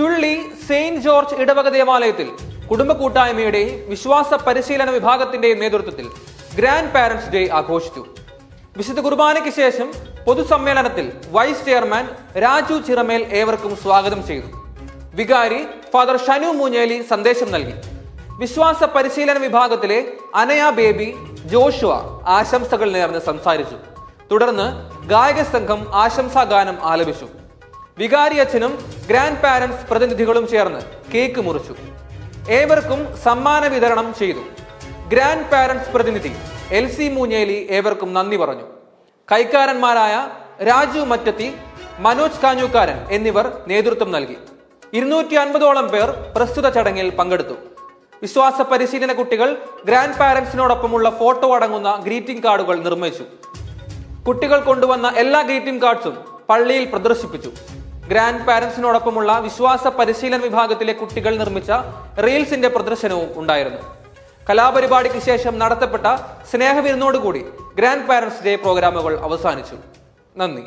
ചുള്ളി Saint George ഇടവക ദേവാലയത്തിൽ കുടുംബ കൂട്ടായ്മയുടെയും വിശ്വാസ പരിശീലന വിഭാഗത്തിന്റെയും നേതൃത്വത്തിൽ ഗ്രാൻഡ് പാരന്റ്സ് ഡേ ആഘോഷിച്ചു. വിശുദ്ധ കുർബാനയ്ക്ക് ശേഷം പൊതുസമ്മേളനത്തിൽ വൈസ് ചെയർമാൻ രാജു ചിറമേൽ ഏവർക്കും സ്വാഗതം ചെയ്തു. വികാരി ഫാദർ ഷനു മൂഞ്ഞേലി സന്ദേശം നൽകി. വിശ്വാസ പരിശീലന വിഭാഗത്തിലെ അനയ ബേബി ജോഷുവ ആശംസകൾ നേർന്ന് സംസാരിച്ചു. തുടർന്ന് ഗായക സംഘം ആശംസാ ഗാനം ആലപിച്ചു. വികാരി അച്ഛനും ഗ്രാൻഡ് പാരന്റ്സ് പ്രതിനിധികളും ചേർന്ന് കേക്ക് മുറിച്ചു. ഏവർക്കും സമ്മാന വിതരണം ചെയ്തു. ഗ്രാൻഡ് പാരന്റ്സ് പ്രതിനിധി എൽ സി മൂഞ്ഞേലി ഏവർക്കും നന്ദി പറഞ്ഞു. കൈക്കാരന്മാരായ രാജു മറ്റത്തി മനോജ് കാഞ്ഞൂക്കാരൻ എന്നിവർ നേതൃത്വം നൽകി. ഇരുന്നൂറ്റി അൻപതോളം പേർ പ്രസ്തുത ചടങ്ങിൽ പങ്കെടുത്തു. വിശ്വാസ പരിശീലന കുട്ടികൾ ഗ്രാൻഡ് പാരന്റ്സിനോടൊപ്പമുള്ള ഫോട്ടോ അടങ്ങുന്ന ഗ്രീറ്റിംഗ് കാർഡുകൾ നിർമ്മിച്ചു. കുട്ടികൾ കൊണ്ടുവന്ന എല്ലാ ഗ്രീറ്റിംഗ് കാർഡ്സും പള്ളിയിൽ പ്രദർശിപ്പിച്ചു. ഗ്രാൻഡ് പാരന്റ്സിനോടൊപ്പമുള്ള വിശ്വാസ പരിശീലന വിഭാഗത്തിലെ കുട്ടികൾ നിർമ്മിച്ച റീൽസിന്റെ പ്രദർശനവും ഉണ്ടായിരുന്നു. കലാപരിപാടിക്ക് ശേഷം നടത്തപ്പെട്ട സ്നേഹവിരുന്നോടുകൂടി ഗ്രാൻഡ് പാരന്റ്സ് ഡേ പ്രോഗ്രാമുകൾ അവസാനിച്ചു. നന്ദി.